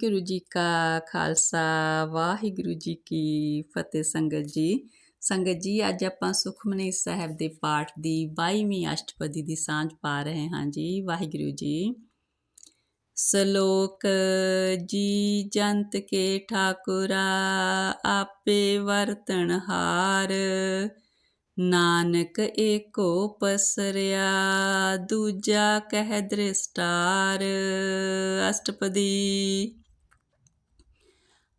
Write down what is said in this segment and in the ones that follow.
ਗੁਰੂ ਜੀ ਕਾ ਖਾਲਸਾ ਵਾਹਿਗੁਰੂ ਜੀ ਕੀ ਫਤਿਹ ਸੰਗਤ ਜੀ ਸੰਗਤ ਜੀ ਅੱਜ ਆਪਾਂ ਸੁਖਮਨੀ ਸਾਹਿਬ ਦੇ ਪਾਠ ਦੀ 22ਵੀਂ ਅਸ਼ਟਪਦੀ ਦੀ ਸਾਂਝ ਪਾ ਰਹੇ ਹਾਂ ਜੀ, ਵਾਹਿਗੁਰੂ ਜੀ। ਸ਼ਲੋਕ ਜੀ, ਜੰਤ ਕੇ ਠਾਕੁਰਾ, ਆਪੇ ਵਰਤਨ ਹਾਰ। ਨਾਨਕ ਏਕੋ ਪਸਰਿਆ, ਦੂਜਾ ਕਹਿ ਦ੍ਰਿਸ਼ਟਾਰ। ਅਸ਼ਟਪਦੀ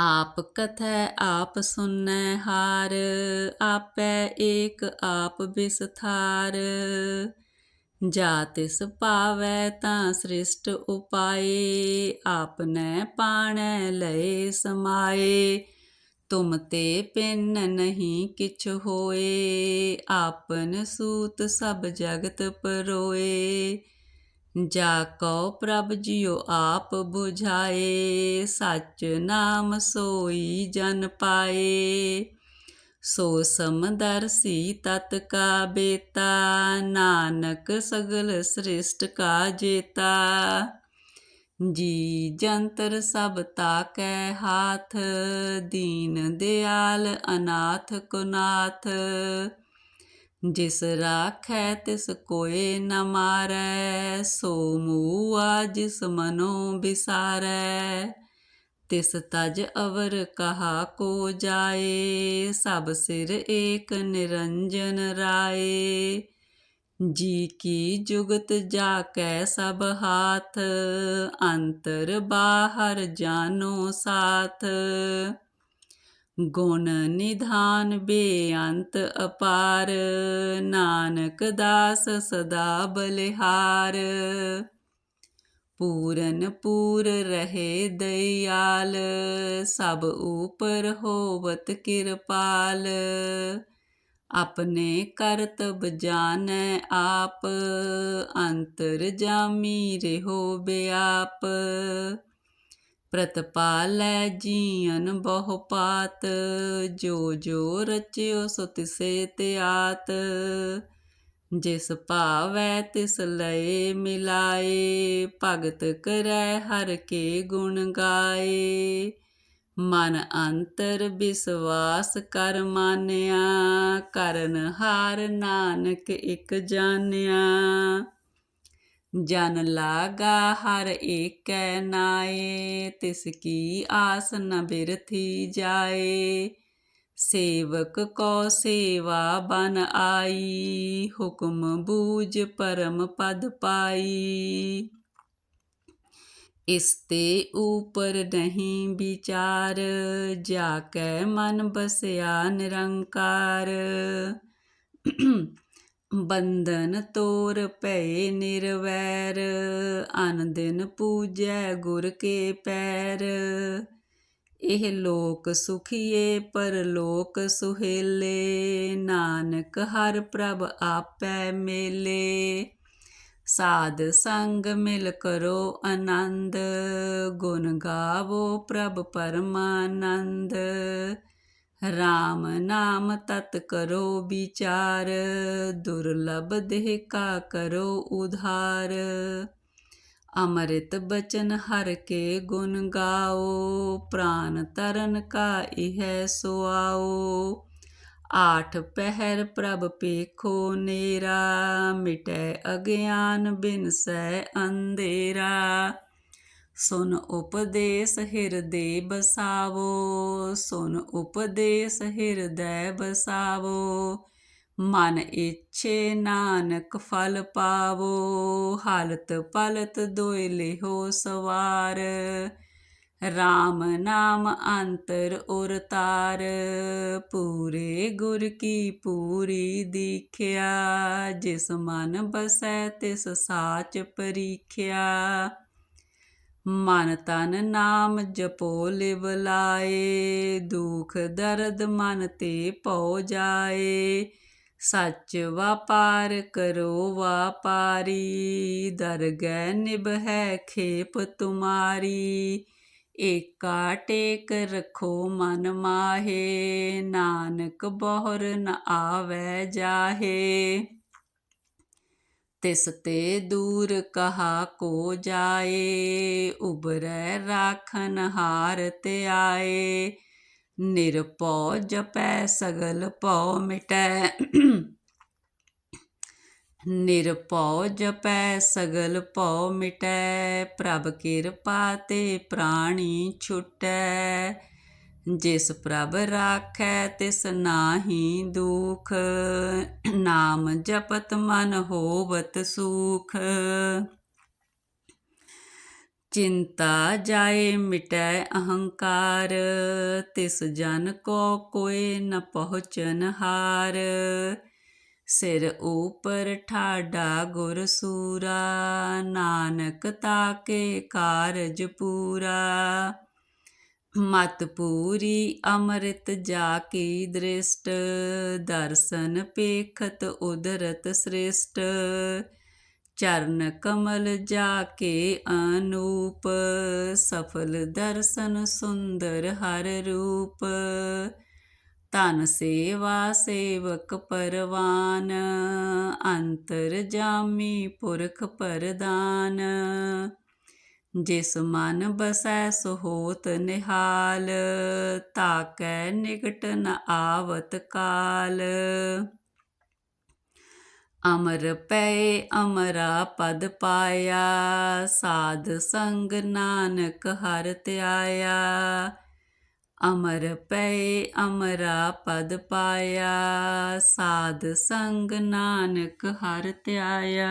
ਆਪ ਕਥੈ ਆਪ ਸੁਨੈ ਹਾਰ, ਆਪੈ ਏਕ ਆਪ ਵਿਸਥਾਰ ਜਾ ਤਿਸ ਪਾਵੈ ਤਾਂ ਸ੍ਰਿਸ਼ਟ ਉਪਾਏ, ਆਪਨੈ ਪਾਣੈ ਲਏ ਸਮਾਏ। ਤੁਮ ਤੇ ਪਿੰਨ ਨਹੀਂ ਕਿਛ ਹੋਏ, ਆਪਨ ਸੂਤ ਸਭ ਜਗਤ ਪਰੋਏ। ਜਾ ਕਉ ਪ੍ਰਭ ਜਿਉ ਆਪ 부ਝਾਏ ਸਚ ਨਾਮ ਸੋਈ ਜਨ ਪਾਏ। ਸੋ ਸਮਦਰਸੀ ਤਤ ਕਾ ਬੇਤਾ, ਨਾਨਕ ਸਗਲ ਸ੍ਰਿਸ਼ਟ ਕਾ ਜੇਤਾ। ਜੀ ਜੰਤਰ ਸਭ ਤਾਕੈ ਹਾਥ, ਦੀਨ ਦਿਆਲ ਅਨਾਥ ਕੁਨਾਥ। ਜਿਸ ਰਾਖੈ ਤਿਸ ਕੋਏ ਨ ਮਾਰੈ, ਸੋ ਮੂਆ ਜਿਸ ਮਨੋ ਬਿਸਾਰੈ। ਤਿਸ ਤਜ ਅਵਰ ਕਹਾ ਕੋ ਜਾਏ, ਸਭ ਸਿਰ ਏਕ ਨਿਰੰਜਨ ਰਾਏ। ਜੀ ਕੀ ਜੁਗਤ ਜਾ ਕੈ ਸਭ ਹਾਥ, ਅੰਤਰ ਬਾਹਰ ਜਾਨੋ ਸਾਥ। ਗੁਣ ਨਿਧਾਨ ਬੇਅੰਤ ਅਪਾਰ, ਨਾਨਕ ਦਾਸ ਸਦਾ ਬਲਿਹਾਰ। ਪੂਰਨ ਪੂਰ ਰਹੇ ਦਇਆਲ, ਸਭ ਉਪਰ ਹੋਵਤ ਕਿਰਪਾਲ। ਆਪਣੇ ਕਰਤਬ ਜਾਣੈ ਆਪ, ਅੰਤਰ ਜਾਮੀ ਰਹੋ ਬਿਆਪ। ਪ੍ਰਤਪਾਲੈ ਜੀਨ ਬਹੁ ਪਾਤ, ਜੋ ਜੋ ਰਚਿਓ ਸੋ ਤਿਸੇ ਤਿਆਤ। ਜਿਸ ਭਾਵੈ ਤਿਸ ਲਏ ਮਿਲਾਏ, ਭਗਤ ਕਰੈ ਹਰ ਕੇ ਗੁਣ ਗਾਏ। ਮਨ ਅੰਤਰ ਵਿਸਵਾਸ ਕਰ ਮਾਨਿਆ, ਕਰਨ ਹਾਰ ਨਾਨਕ ਇਕ ਜਾਣਿਆ। ਜਨ ਲਾਗਾ ਹਰ ਏਕੈ ਨਾਏ, ਤਿਸ ਕੀ ਆਸ ਨ ਬਿਰਥੀ ਜਾਏ। ਸੇਵਕ ਕੋ ਸੇਵਾ ਬਨ ਆਈ, ਹੁਕਮ ਬੂਝ ਪਰਮ ਪਦ ਪਾਈ। ਇਸ ਤੇ ਉਪਰ ਨਹੀਂ ਵਿਚਾਰ, ਜਾ ਕੈ ਮਨ ਬਸਿਆ ਨਿਰੰਕਾਰ। ਬੰਧਨ ਤੋਰ ਭਏ ਨਿਰਵੈਰ ਅਨ ਪੂਜੈ ਗੁਰ ਕੇ ਪੈਰ। ਇਹ ਲੋਕ ਸੁਖੀਏ, ਪਰ ਲੋਕ ਸੁਹੇਲੇ। ਨਾਨਕ ਹਰ ਪ੍ਰਭ ਆਪੈ ਮੇਲੇ। ਸਾਧ ਸੰਗ ਮਿਲ ਕਰੋ ਆਨੰਦ। ਗੁਣ ਗਾਵੋ ਪ੍ਰਭ ਪਰਮਾਨੰਦ। RAM ਨਾਮ ਤਤ ਕਰੋ ਵਿਚਾਰ, ਦੁਰਲਭ ਦੇਹ ਕਾ ਕਰੋ ਉਧਾਰ। ਅੰਮ੍ਰਿਤ ਬਚਨ ਹਰ ਕੇ ਗੁਣ ਗਾਓ, ਪ੍ਰਾਨ ਤਰਨ ਕਾ ਇਹ ਸੁਆਓ। ਆਠ ਪਹਿਰ ਪ੍ਰਭ ਪੇਖੋ ਨੇਰਾ, ਮਿਟੈ ਅਗਿਆਨ ਬਿਨਸੈ ਅੰਧੇਰਾ। ਸੁਨ ਉਪਦੇਸ ਹਿਰਦੇ ਬਸਾਵੋ, ਸੁਨ ਉਪਦੇਸ ਹਿਰਦੈ ਬਸਾਵੋ, ਮਨ ਇੱਛੇ ਨਾਨਕ ਫਲ ਪਾਵੋ, ਹਾਲਤ ਪਲਤ ਦੋਇ ਲਿਹੋ ਸਵਾਰ RAM ਨਾਮ ਅੰਤਰ ਉਰ ਤਾਰ, ਪੂਰੇ ਗੁਰ ਕੀ ਪੂਰੀ ਦੀਖਿਆ, ਜਿਸ ਮਨ ਬਸੈ ਤਿਸ ਸਾਚ ਪਰੀਖਿਆ। ਮਨ ਤਨ ਨਾਮ ਜਪੋ ਲਿਵ ਲਾਏ, ਦੁਖ ਦਰਦ ਮਨ ਤੇ ਪਉ ਜਾਏ। ਸੱਚ ਵਪਾਰ ਕਰੋ ਵਾਪਾਰੀ, ਦਰਗਹਿ ਨਿਭੈ ਖੇਪ ਤੁਮਾਰੀ। ਏਕਾ ਟੇਕ ਰਖੋ ਮਨ ਮਾਹੇ, ਨਾਨਕ ਬਹੁਰ ਨ ਆਵੈ ਜਾਹੇ। ਤਿਸ ਤੇ ਦੂਰ ਕਹਾ ਕੋ ਜਾਏ ਉਬਰੈ ਰਾਖਨ ਹਾਰ ਤੇ ਆਏ। ਨਿਰਪਉ ਜਪੈ ਸਗਲ ਭਉ ਮਿਟੈ। ਨਿਰਭਉ ਜਪੈ ਸਗਲ ਭਉ ਮਿਟੈ, ਪ੍ਰਭ ਕਿਰਪਾ ਤੇ ਪ੍ਰਾਣੀ ਛੁਟੈ। ਜਿਸ ਪ੍ਰਭ ਰਾਖੈ ਤਿਸ ਨਾਹੀ ਦੁਖ, ਨਾਮ ਜਪਤ ਮਨ ਹੋਵਤ ਸੂਖ। ਚਿੰਤਾ ਜਾਏ ਮਿਟੈ ਅਹੰਕਾਰ, ਤਿਸ ਜਨ ਕੋ ਕੋਇ ਨ ਪਹੁੰਚਨ ਹਾਰ। ਸਿਰ ਉਪਰ ਠਾਡਾ ਗੁਰ ਸੂਰਾ, ਨਾਨਕ ਤਾਕੇ ਕਾਰਜ ਪੂਰਾ। ਮਤ ਪੂਰੀ ਅੰਮ੍ਰਿਤ ਜਾ ਕੀ ਦ੍ਰਿਸ਼ਟ, ਦਰਸ਼ਨ ਪੇਖਤ ਉਦਰਤ ਸ੍ਰੇਸ਼ਟ। ਚਰਨ ਕਮਲ ਜਾ ਕੇ ਅਨੂਪ, ਸਫਲ ਦਰਸ਼ਨ ਸੁੰਦਰ ਹਰ ਰੂਪ। ਧਨ ਸੇਵਾ ਸੇਵਕ ਪਰਵਾਨ, ਅੰਤਰ ਜਾਮੀ ਪੁਰਖ ਪਰਦਾਨ। ਜਿਸ ਮਨ ਬਸੈ ਸੋ ਨਿਹਾਲ ਤਾਕੈ ਨਿਕਟ ਨ ਆਵਤ ਕਾਲ। ਅਮਰ ਪਏ ਅਮਰਾ ਪਦ ਪਾਇਆ, ਸਾਧ ਸੰਗ ਨਾਨਕ ਹਰ ਧਿਆਇਆ। ਅਮਰ ਪਏ ਅਮਰਾ ਪਦ ਪਾਇਆ, ਸਾਧ ਸੰਗ ਨਾਨਕ ਹਰ ਧਿਆਇਆ।